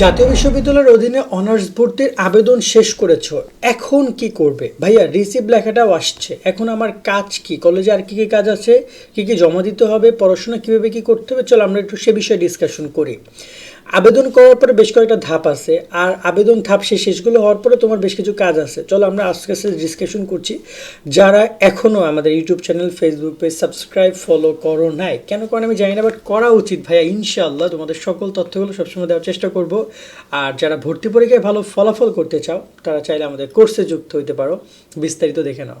জাতীয় বিশ্ববিদ্যালয়ের অধীনে অনার্স ভর্তির আবেদন শেষ করেছ। এখন কি করবে? ভাইয়া রিসিভ লেখাটাও আসছে। এখন আমার কাজ কি? কলেজে আর কী কী কাজ আছে? কি কী জমা দিতে হবে? পড়াশোনা কীভাবে কী করতে হবে? চলো আমরা একটু সে বিষয়ে ডিসকাশন করি। আবেদন করার পরে বেশ কয়েকটা ধাপ আছে, আর আবেদন ধাপ শেষ শেষগুলো হওয়ার পরে তোমার বেশ কিছু কাজ আছে। চলো আমরা আস্তে আস্তে ডিসকাশন করছি। যারা এখনও আমাদের YouTube channel Facebook page subscribe follow করো নাই, কেন কারণ আমি জানি না বাট করা উচিত ভাইয়া, ইনশাআল্লাহ তোমাদের সকল তথ্যগুলো সবসময় দেওয়ার চেষ্টা করব। আর যারা ভর্তি পরীক্ষায় ভালো ফলাফল করতে চাও, তারা চাইলে আমাদের কোর্সে যুক্ত হইতে পারো। বিস্তারিত দেখে নাও।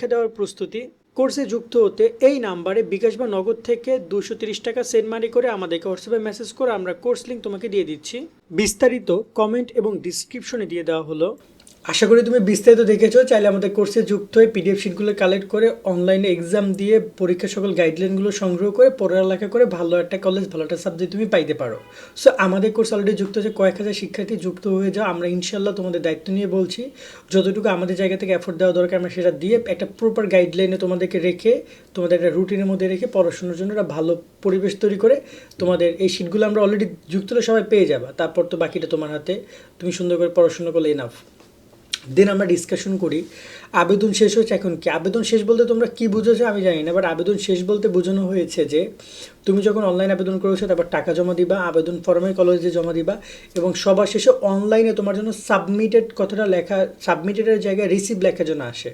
দেওয়ার প্রস্তুতি কোর্সে যুক্ত হতে এই নাম্বারে বিকাশ বা নগদ থেকে দুশো তিরিশ টাকা সেন্ড মানি করে আমাদেরকে হোয়াটসঅ্যাপে মেসেজ করে আমরা কোর্স লিঙ্ক তোমাকে দিয়ে দিচ্ছি। বিস্তারিত কমেন্ট এবং ডিসক্রিপশনে দিয়ে দেওয়া হলো। আশা করি তুমি বিস্তারিত দেখেছ। চাইলে আমাদের কোর্সে যুক্ত হয়ে পিডিএফ শিটগুলো কালেক্ট করে অনলাইনে এক্সাম দিয়ে পরীক্ষার সকল গাইডলাইনগুলো সংগ্রহ করে, পড়ালেখা করে ভালো একটা কলেজ ভালো একটা সাবজেক্ট তুমি পাইতে পারো। সো আমাদের কোর্স অলরেডি যুক্ত হয়েছে। কয়েক হাজার শিক্ষার্থী যুক্ত হয়ে যাও। আমরা ইনশাল্লাহ তোমাদের দায়িত্ব নিয়ে বলছি। যতটুকু আমাদের জায়গা থেকে এফোর্ট দেওয়া দরকার, আমরা সেটা দিয়ে একটা প্রপার গাইডলাইনে তোমাদেরকে রেখে, তোমাদের একটা রুটিনের মধ্যে রেখে পড়াশোনার জন্য একটা ভালো পরিবেশ তৈরি করে তোমাদের এই শিটগুলো আমরা অলরেডি যুক্ত হলে সবাই পেয়ে যাবা। তারপর তো বাকিটা তোমার হাতে। তুমি সুন্দর করে পড়াশোনা করলে এনাফ দেন আমরা ডিসকাশন করি, আবেদন শেষ হয়েছে, এখন কি? আবেদন শেষ বলতে তোমরা কি বুঝেছ আমি জানি না বাট আবেদন শেষ বলতে বোঝানো হয়েছে যে, তুমি যখন অনলাইন আবেদন করেছ, তারপর টাকা জমা দিবা, আবেদন ফর্মে কলেজে জমা দিবা, এবং সবার শেষে অনলাইনে তোমার জন্য সাবমিটেড কথাটা লেখা সাবমিটেডের জায়গায় রিসিভ লেখার জন্য আসে।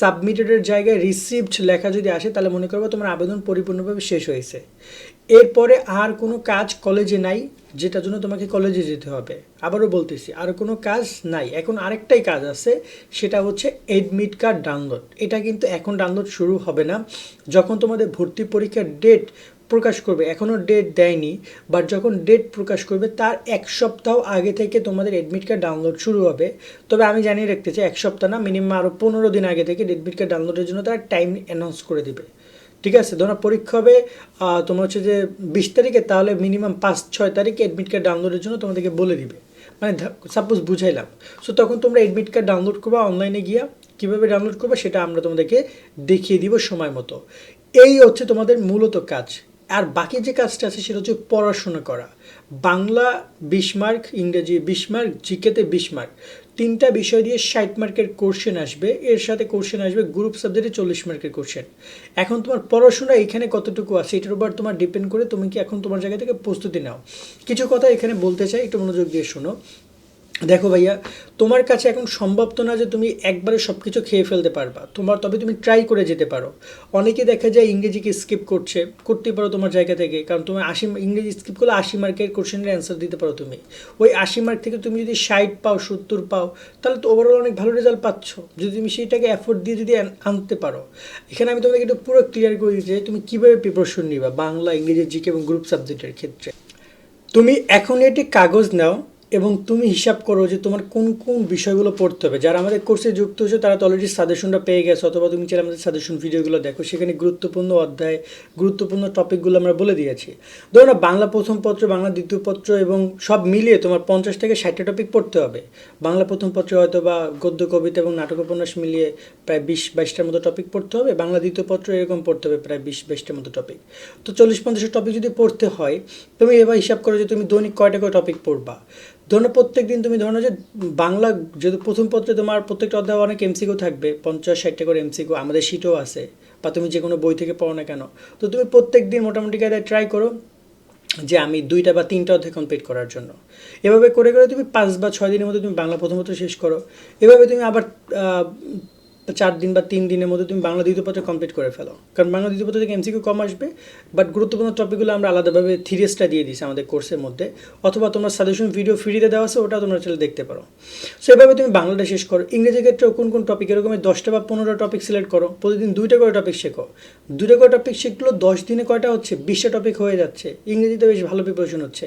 সাবমিটেডের জায়গায় রিসিভড লেখা যদি আসে, তাহলে মনে করব তোমার আবেদন পরিপূর্ণভাবে শেষ হয়েছে। এরপরে আর কোনো কাজ কলেজে নাই, যেটার জন্য তোমাকে কলেজে যেতে হবে। আবারও বলতেছি, আর কোনো কাজ নাই। এখন আরেকটাই কাজ আছে, সেটা হচ্ছে এডমিট কার্ড ডাউনলোড এটা কিন্তু এখন ডাউনলোড শুরু হবে না। যখন তোমাদের ভর্তি পরীক্ষার ডেট প্রকাশ করবে, এখনও ডেট দেয়নি বাট যখন ডেট প্রকাশ করবে, তার এক সপ্তাহ আগে থেকে তোমাদের এডমিট কার্ড ডাউনলোড শুরু হবে। তবে আমি জানিয়ে রাখতে চাই, এক সপ্তাহ না মিনিমাম আরও পনেরো দিন আগে থেকে এডমিট কার্ড ডাউনলোডের জন্য তারা টাইম অ্যানাউন্স করে দিবে। ঠিক আছে, ধরো পরীক্ষা হবে তোমার হচ্ছে যে বিশ তারিখে, তাহলে মিনিমাম পাঁচ, ছয় তারিখে এডমিট কার্ড ডাউনলোডের জন্য তোমাদেরকে বলে দিবে। মানে সাপোজ বুঝাইলাম। সো তখন তোমরা এডমিট কার্ড ডাউনলোড করবা অনলাইনে গিয়া কীভাবে ডাউনলোড করবে, সেটা আমরা তোমাদেরকে দেখিয়ে দিব সময় মতো। এই হচ্ছে তোমাদের মূলত কাজ। আর বাকি যে কাজটা আছে, সেটা হচ্ছে পড়াশোনা করা। বাংলা বিশ মার্ক, ইংরেজি বিশ মার্ক, জিকেতে বিশ মার্ক। তিনটা বিষয় দিয়ে ষাট মার্কের কোশ্চেন আসবে। এর সাথে কোশ্চেন আসবে গ্রুপ সাবজেক্টে চল্লিশ মার্কের কোশ্চেন এখন তোমার পড়াশোনা এখানে কতটুকু আছে? এটার উপর তোমার ডিপেন্ড করে তুমি কি এখন তোমার জায়গা থেকে প্রস্তুতি নাও। কিছু কথা এখানে বলতে চাই, একটু মনোযোগ দিয়ে শোনো। দেখো ভাইয়া, তোমার কাছে এখন সম্ভব তো না যে তুমি একবারে সব কিছু খেয়ে ফেলতে পারবা। তোমার, তবে তুমি ট্রাই করে যেতে পারো। অনেকে দেখা যায় ইংরেজিকে স্কিপ করছে করতে পারো তোমার জায়গা থেকে, কারণ তুমি আশি, ইংরেজি স্কিপ করলে আশি মার্কের কোশ্চেনের অ্যান্সার দিতে পারো তুমি। ওই আশি মার্ক থেকে তুমি যদি ষাট পাও, সত্তর পাও, তাহলে তো ওভারঅল অনেক ভালো রেজাল্ট পাচ্ছ। যদি তুমি সেইটাকে অ্যাফোর্ড দিয়ে যদি আনতে পারো। এখানে আমি তোমাকে একটু পুরো ক্লিয়ার করে যে তুমি কীভাবে প্রিপারেশন নিবা বাংলা, ইংরেজি জিকে এবং গ্রুপ সাবজেক্টের ক্ষেত্রে। তুমি এখন একটি কাগজ নাও এবং তুমি হিসাব করো যে তোমার কোন কোন বিষয়গুলো পড়তে হবে। যারা আমাদের কোর্সে যুক্ত হয়েছে, তারা তো অলরেডি সাজেশনটা পেয়ে গেছে, অথবা তুমি চাইলে আমাদের সাজেশন ভিডিওগুলো দেখো। সেখানে গুরুত্বপূর্ণ অধ্যায়, গুরুত্বপূর্ণ টপিকগুলো আমরা বলে দিয়েছি। ধরো না, বাংলা প্রথম পত্র, বাংলা দ্বিতীয় পত্র এবং সব মিলিয়ে তোমার পঞ্চাশ থেকে ষাটটা টপিক পড়তে হবে। বাংলা প্রথম পত্রে হয়তো বা গদ্য, কবিতা এবং নাটক উপন্যাস মিলিয়ে প্রায় বিশ, বাইশটার মতো টপিক পড়তে হবে। বাংলা দ্বিতীয় পত্র এরকম পড়তে হবে, প্রায় বিশ, বাইশটার মতো টপিক তো চল্লিশ, পঞ্চাশের টপিক যদি পড়তে হয়, তুমি এবার হিসাব করো যে তুমি দৈনিক কয়টা করে টপিক পড়বা? ধরো প্রত্যেক দিন তুমি ধরো যে বাংলা যদি প্রথম পত্রে তোমার প্রত্যেকটা অধ্যায় অনেক এমসিকিউ থাকবে, পঞ্চাশ, ষাটটা করে এমসিকিউ আমাদের সিটও আছে, বা তুমি যে কোনো বই থেকে পড়ো না কেন, তো তুমি প্রত্যেক দিন মোটামুটি ট্রাই করো যে আমি দুইটা বা তিনটা অধ্যায় কমপ্লিট করার জন্য। এভাবে করে করে তুমি পাঁচ বা ছয় দিনের মধ্যে তুমি বাংলা প্রথমত শেষ করো। এভাবে তুমি আবার চার দিন বা তিন দিনের মধ্যে তুমি বাংলা দ্বিতীয় কমপ্লিট করে ফেলো। কারণ বাংলা দ্বিতীয় থেকে এমসিকিউ কম আসবে বাট গুরুত্বপূর্ণ টপিকগুলো আমরা আলাদাভাবে থিরিয়াসটা দিয়ে দিচ্ছি আমাদের কোর্সের মধ্যে, অথবা তোমার সাজেশন ভিডিও ফ্রিতে দেওয়া আছে ওটা তোমরা চলে দেখতে পারো। সো এভাবে তুমি বাংলাটা শেষ করো। ইংরেজি ক্ষেত্রে কোন কোন টপিক এরকম দশটা বা পনেরো টপিক সিলেক্ট করো, প্রতিদিন দুইটা করে টপিক শেখো। দুইটা করে টপিক শিখলো দশ দিনে কয়টা হচ্ছে? বিশটা টপিক হয়ে যাচ্ছে। ইংরেজিতে বেশ ভালো প্রিপারেশন হচ্ছে।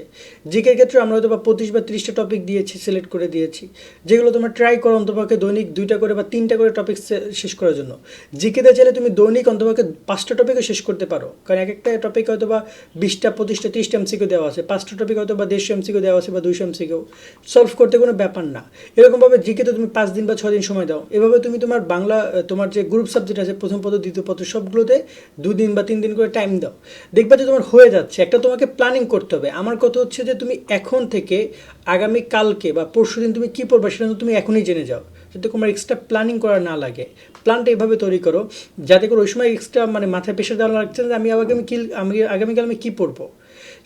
জিকের ক্ষেত্রে আমরা হয়তো বা পঁচিশ বা ত্রিশটা টপিক দিয়েছি সিলেক্ট করে দিয়েছি। যেগুলো তোমরা ট্রাই করো অন্তপক্ষে দৈনিক দুইটা করে বা তিনটা করে টপিক শেষ করার জন্য। জিকেতে চাইলে তুমি দৈনিক অন্তপক্ষে পাঁচটা টপিকও শেষ করতে পারো। কারণ এক একটা টপিক হয়তো বা বিশটা, পঁচিশটা, ত্রিশটা এমসিকিউ দেওয়া আছে। পাঁচটা টপিক হয়তো বা দেড়শো এমসিকিউ দেওয়া আছে বা দুইশো এমসিকিউ সলভ করতে কোনো ব্যাপার না। এরকমভাবে জিকেতে তুমি পাঁচ দিন বা ছয় দিন সময় দাও। এভাবে তুমি তোমার বাংলা তোমার যে গ্রুপ সাবজেক্ট আছে, প্রথম পত্র দ্বিতীয় পত্র সবগুলোতে দুদিন বা তিন দিন করে টাইম দাও। দেখবা যে তোমার হয়ে যাচ্ছে। একটা তোমাকে প্ল্যানিং করতে হবে। আমার কথা হচ্ছে যে তুমি এখন থেকে আগামী কালকে বা পরশু দিন তুমি কী পড়বে সেটা তুমি এখনই জেনে যাও। যাতে তোমার এক্সট্রা প্ল্যানিং করা না লাগে প্ল্যানটা এভাবে তৈরি করো, যাতে করে ওই সময় এক্সট্রা মানে মাথায় পেশা দেওয়া লাগছে যে আমি আগামী কি, আমি আগামীকাল আমি কী পড়ব।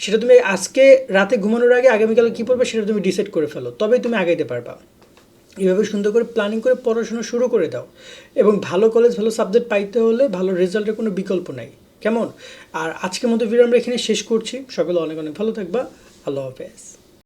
সেটা তুমি আজকে রাতে ঘুমানোর আগে আগামীকাল কী পড়বে সেটা তুমি ডিসাইড করে ফেলো, তবেই তুমি আগাইতে পারবা। এভাবে সুন্দর করে প্ল্যানিং করে পড়াশোনা শুরু করে দাও, এবং ভালো কলেজ ভালো সাবজেক্ট পাইতে হলে ভালো রেজাল্টের কোনো বিকল্প নাই। কেমন? আর আজকের মতো ভিডিও আমরা এখানে শেষ করছি। সকলে অনেক অনেক ভালো থাকবা। আল্লাহ হাফেজ।